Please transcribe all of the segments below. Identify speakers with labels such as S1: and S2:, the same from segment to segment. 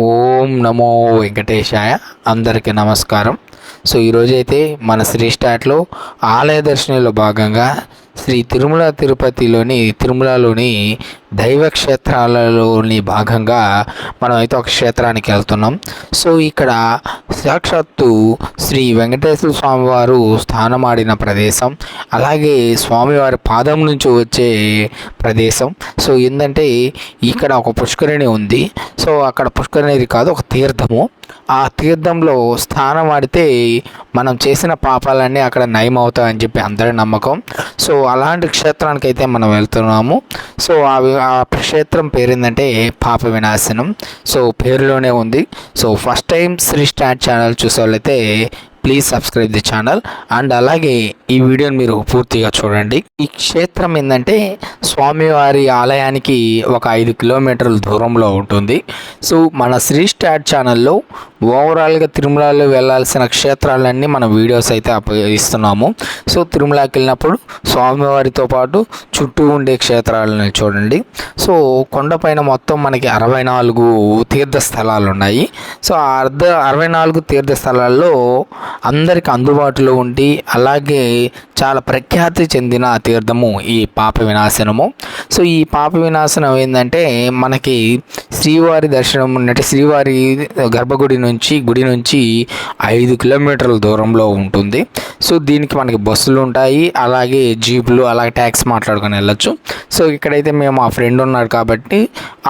S1: ఓం నమో వెంకటేశాయ. అందరికీ నమస్కారం. సో ఈరోజు అయితే మన శ్రీ స్టార్ట్లో ఆలయ దర్శనంలో భాగంగా శ్రీ తిరుమల తిరుపతిలోని తిరుమలలోని దైవ క్షేత్రాలలోని భాగంగా మనం అయితే ఒక క్షేత్రానికి వెళ్తున్నాం. సో ఇక్కడ సాక్షాత్తు శ్రీ వెంకటేశ్వర స్వామివారు స్థానమాడిన ప్రదేశం అలాగే స్వామివారి పాదం నుంచి వచ్చే ప్రదేశం. సో ఏంటంటే ఇక్కడ ఒక పుష్కరిణి ఉంది. సో అక్కడ పుష్కరిణిది కాదు ఒక తీర్థము. ఆ తీర్థంలో స్నానం ఆడితే మనం చేసిన పాపాలన్నీ అక్కడ నయం అవుతాయని చెప్పి అందరి నమ్మకం. సో అలాంటి క్షేత్రానికి అయితే మనం వెళ్తున్నాము. సో ఆ ఆ క్షేత్రం పేరు ఏంటంటే పాప వినాశనం. సో పేరులోనే ఉంది. So first time Sri start channel చూసే వాళ్ళైతే please subscribe the channel and అలాగే ఈ వీడియోని మీరు పూర్తిగా చూడండి. ఈ క్షేత్రం ఏంటంటే స్వామివారి ఆలయానికి ఒక ఐదు కిలోమీటర్ల దూరంలో ఉంటుంది. సో మన శ్రీ స్టార్ట్ ఛానల్లో ఓవరాల్గా తిరుమలలో వెళ్ళాల్సిన క్షేత్రాలన్నీ మనం వీడియోస్ అయితే ఇస్తున్నాము సో తిరుమలకి వెళ్ళినప్పుడు స్వామివారితో పాటు చుట్టూ ఉండే క్షేత్రాలను చూడండి. సో కొండపైన మొత్తం మనకి అరవై నాలుగు తీర్థ స్థలాలు ఉన్నాయి సో ఆ అర్ధ అరవై నాలుగు తీర్థ స్థలాల్లో అందరికి అందుబాటులో ఉండి అలాగే చాలా ప్రఖ్యాతి చెందిన తీర్థము ఈ పాప వినాశనము. సో ఈ పాప వినాశనం ఏంటంటే మనకి శ్రీవారి దర్శనం అంటే శ్రీవారి గర్భగుడి నుంచి గుడి నుంచి ఐదు కిలోమీటర్ల దూరంలో ఉంటుంది. సో దీనికి మనకి బస్సులు ఉంటాయి అలాగే జీపులు అలాగే ట్యాక్స్ మాట్లాడుకొని వెళ్ళొచ్చు. సో ఇక్కడైతే మేము మా ఫ్రెండ్ ఉన్నాడు కాబట్టి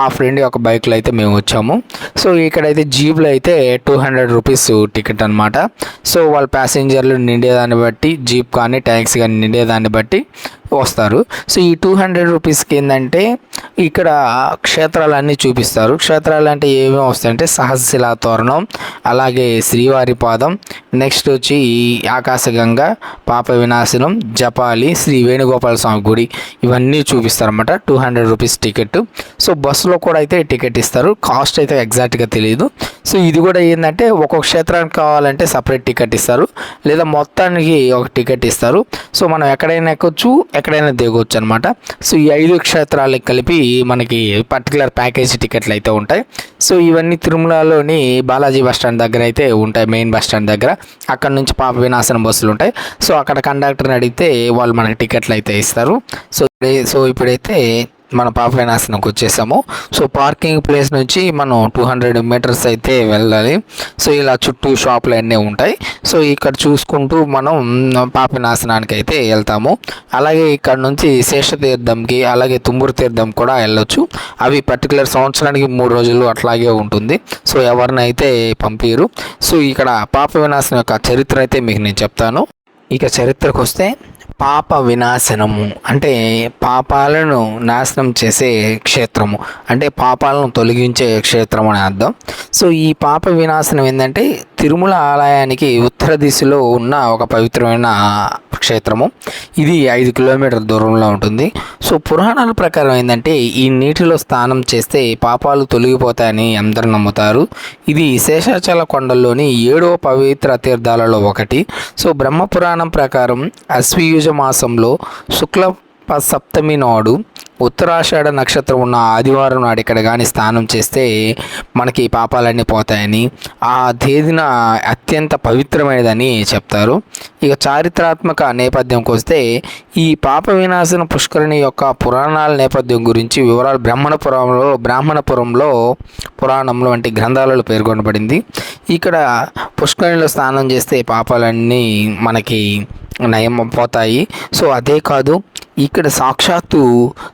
S1: ఆ ఫ్రెండ్ యొక్క బైక్లో అయితే మేము వచ్చాము. సో ఇక్కడైతే జీప్లో అయితే టూ హండ్రెడ్ రూపీస్ టికెట్ అనమాట సో వాళ్ళ ప్యాసింజర్లు నిండేదాన్ని బట్టి జీప్ కానీ ట్యాక్స్ కానీ నిండేదాన్ని బట్టి వస్తారు. సో ఈ టూ హండ్రెడ్ రూపీస్కి ఏంటంటే ఇక్కడ క్షేత్రాలన్నీ చూపిస్తారు. క్షేత్రాలు అంటే ఏమేమి వస్తాయంటే సహస్రశిలా తోరణం అలాగే శ్రీవారి పాదం నెక్స్ట్ వచ్చి ఆకాశగంగ పాప వినాశనం జపాలి శ్రీ వేణుగోపాల స్వామి గుడి ఇవన్నీ చూపిస్తారన్నమాట. Two hundred rupees ticket so బస్సులో కూడా అయితే టికెట్ ఇస్తారు. కాస్ట్ అయితే ఎగ్జాక్ట్గా తెలియదు సో ఇది కూడా ఏంటంటే ఒక్కొక్క క్షేత్రానికి కావాలంటే సపరేట్ టికెట్ ఇస్తారు. లేదా మొత్తానికి ఒక టికెట్ ఇస్తారు. సో మనం ఎక్కడైనా ఎక్కొచ్చు ఎక్కడైనా దిగొచ్చు అనమాట సో ఈ ఐదు క్షేత్రాలకి కలిపి మనకి పర్టికులర్ ప్యాకేజ్ టికెట్లు అయితే ఉంటాయి. సో ఇవన్నీ తిరుమలలోని బాలాజీ బస్ స్టాండ్ దగ్గర అయితే ఉంటాయి మెయిన్ బస్ స్టాండ్ దగ్గర. అక్కడ నుంచి పాప వినాశనం బస్సులు ఉంటాయి. సో అక్కడ కండక్టర్ని అడిగితే వాళ్ళు మనకి టికెట్లు అయితే ఇస్తారు. సో సో ఇప్పుడైతే మన పాపవినాశనంకి వచ్చేసాము. సో పార్కింగ్ ప్లేస్ నుంచి మనం టూ హండ్రెడ్ మీటర్స్ అయితే వెళ్ళాలి. సో ఇలా చుట్టూ షాపులు అన్నీ ఉంటాయి. సో ఇక్కడ చూసుకుంటూ మనం పాపనాశనానికి అయితే వెళ్తాము. అలాగే ఇక్కడ నుంచి శేషతీర్థంకి అలాగే తుమ్మూరు తీర్థం కూడా వెళ్ళొచ్చు. అవి పర్టికులర్ సంవత్సరానికి మూడు రోజులు అట్లాగే ఉంటుంది. సో ఎవరినైతే పంపిరు సో ఇక్కడ పాప వినాశనం యొక్క చరిత్ర అయితే మీకు నేను చెప్తాను. ఇక చరిత్రకు వస్తే పాప వినాశనము అంటే పాపాలను నాశనం చేసే క్షేత్రము. అంటే పాపాలను తొలగించే క్షేత్రం అని అర్థం. సో ఈ పాప వినాశనం ఏంటంటే తిరుమల ఆలయానికి ఉత్తర దిశలో ఉన్న ఒక పవిత్రమైన క్షేత్రము. ఇది ఐదు కిలోమీటర్ల దూరంలో ఉంటుంది. సో పురాణాల ప్రకారం ఏంటంటే ఈ నీటిలో స్నానం చేస్తే పాపాలు తొలగిపోతాయని అందరూ నమ్ముతారు. ఇది శేషాచల కొండల్లోని ఏడవ పవిత్ర తీర్థాలలో ఒకటి. సో బ్రహ్మ పురాణం ప్రకారం అశ్వయుజ మాసంలో శుక్ల సప్తమి నాడు ఉత్తరాషాఢ నక్షత్రం ఉన్న ఆదివారం నాడు ఇక్కడ కానీ స్నానం చేస్తే మనకి పాపాలన్నీ పోతాయని ఆ తేదీన అత్యంత పవిత్రమైనదని చెప్తారు. ఇక చారిత్రాత్మక నేపథ్యంకి వస్తే ఈ పాప వినాశన పుష్కరిణి యొక్క పురాణాల నేపథ్యం గురించి వివరాలు బ్రాహ్మణపురంలో బ్రాహ్మణపురంలో పురాణంలో వంటి గ్రంథాలలో పేర్కొనబడింది. ఇక్కడ పుష్కరిణిలో స్నానం చేస్తే పాపాలన్నీ మనకి నయం పోతాయి. సో అదే కాదు ఇక్కడ సాక్షాత్తు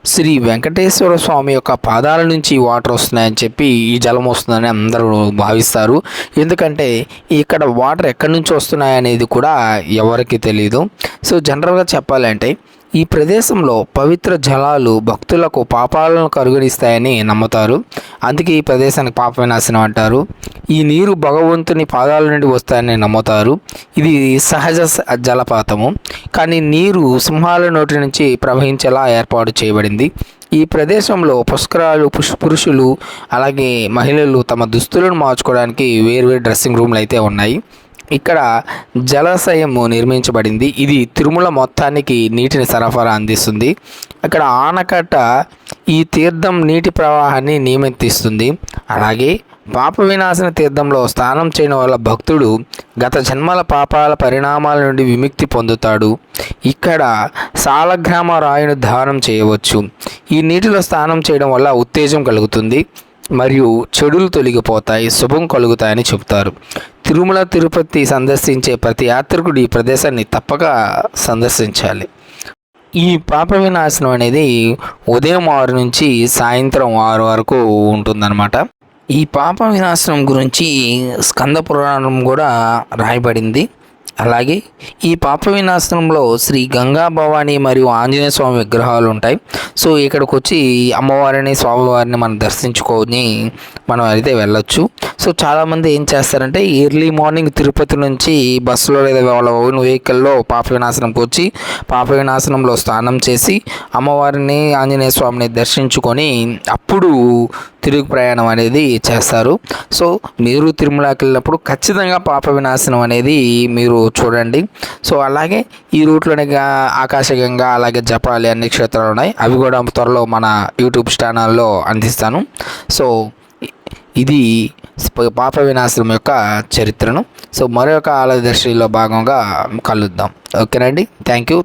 S1: శ్రీ వెంకటేశ్వర స్వామి యొక్క పాదాల నుంచి వాటర్ వస్తున్నాయని చెప్పి ఈ జలం వస్తుందని అందరూ భావిస్తారు. ఎందుకంటే ఇక్కడ వాటర్ ఎక్కడి నుంచి వస్తున్నాయి అనేది కూడా ఎవరికి తెలియదు సో జనరల్గా చెప్పాలంటే ఈ ప్రదేశంలో పవిత్ర జలాలు భక్తులకు పాపాలను కరుగనిస్తాయని నమ్ముతారు. అందుకే ఈ ప్రదేశానికి పాప వినాశనం అంటారు. ఈ నీరు భగవంతుని పాదాల నుండి వస్తాయని నమ్ముతారు. ఇది సహజ స- జలపాతము. కానీ నీరు సింహాల నోటి నుంచి ప్రవహించేలా ఏర్పాటు చేయబడింది. ఈ ప్రదేశంలో పుష్కరాలు పుష్ పురుషులు అలాగే మహిళలు తమ దుస్తులను మార్చుకోవడానికి వేర్వేరు డ్రెస్సింగ్ రూమ్లు అయితే ఉన్నాయి. ఇక్కడ జలాశయము నిర్మించబడింది. ఇది తిరుమల మొత్తానికి నీటిని సరఫరా అందిస్తుంది. అక్కడ ఆనకట్ట ఈ తీర్థం నీటి ప్రవాహాన్ని నియమితిస్తుంది అలాగే పాప వినాశన తీర్థంలో స్నానం చేయడం వల్ల భక్తుడు గత జన్మల పాపాల పరిణామాల నుండి విముక్తి పొందుతాడు. ఇక్కడ సాలగ్రామ రాయిని దానం చేయవచ్చు. ఈ నీటిలో స్నానం చేయడం వల్ల ఉత్తేజం కలుగుతుంది. మరియు చెడులు తొలగిపోతాయి. శుభం కలుగుతాయని చెబుతారు తిరుమల తిరుపతి సందర్శించే ప్రతి యాత్రికుడు ఈ ప్రదేశాన్ని తప్పక సందర్శించాలి. ఈ పాప వినాశనం అనేది ఉదయం ఆరు నుంచి సాయంత్రం ఆరు వరకు ఉంటుందన్నమాట. ఈ పాప వినాశనం గురించి స్కంద పురాణం కూడా రాయబడింది. అలాగే ఈ పాప వినాశనంలో శ్రీ గంగా భవాని మరియు ఆంజనేయ స్వామి విగ్రహాలు ఉంటాయి. సో ఇక్కడికి వచ్చి అమ్మవారిని స్వామివారిని మనం దర్శించుకొని మనం అయితే వెళ్ళొచ్చు. సో చాలామంది ఏం చేస్తారంటే ఎర్లీ మార్నింగ్ తిరుపతి నుంచి బస్సులో లేదా వాళ్ళ ఓన్ వెహికల్లో పాప వినాశనంకి వచ్చి పాప వినాశనంలో స్నానం చేసి అమ్మవారిని ఆంజనేయ స్వామిని దర్శించుకొని అప్పుడు తిరుగు ప్రయాణం అనేది చేస్తారు. సో మీరు తిరుమలకి వెళ్ళినప్పుడు ఖచ్చితంగా పాప వినాశనం అనేది మీరు చూడండి. సో అలాగే ఈ రూట్లోనే ఆకాశగంగా అలాగే జపాలి అన్ని క్షేత్రాలు ఉన్నాయి. అవి కూడా త్వరలో మన యూట్యూబ్ ఛానల్లో అందిస్తాను. సో ఇది పాప వినాశనం యొక్క చరిత్రను. సో మరొక ఆలయ దర్శనలో భాగంగా కలుద్దాం. ఓకేనండి థ్యాంక్ యూ.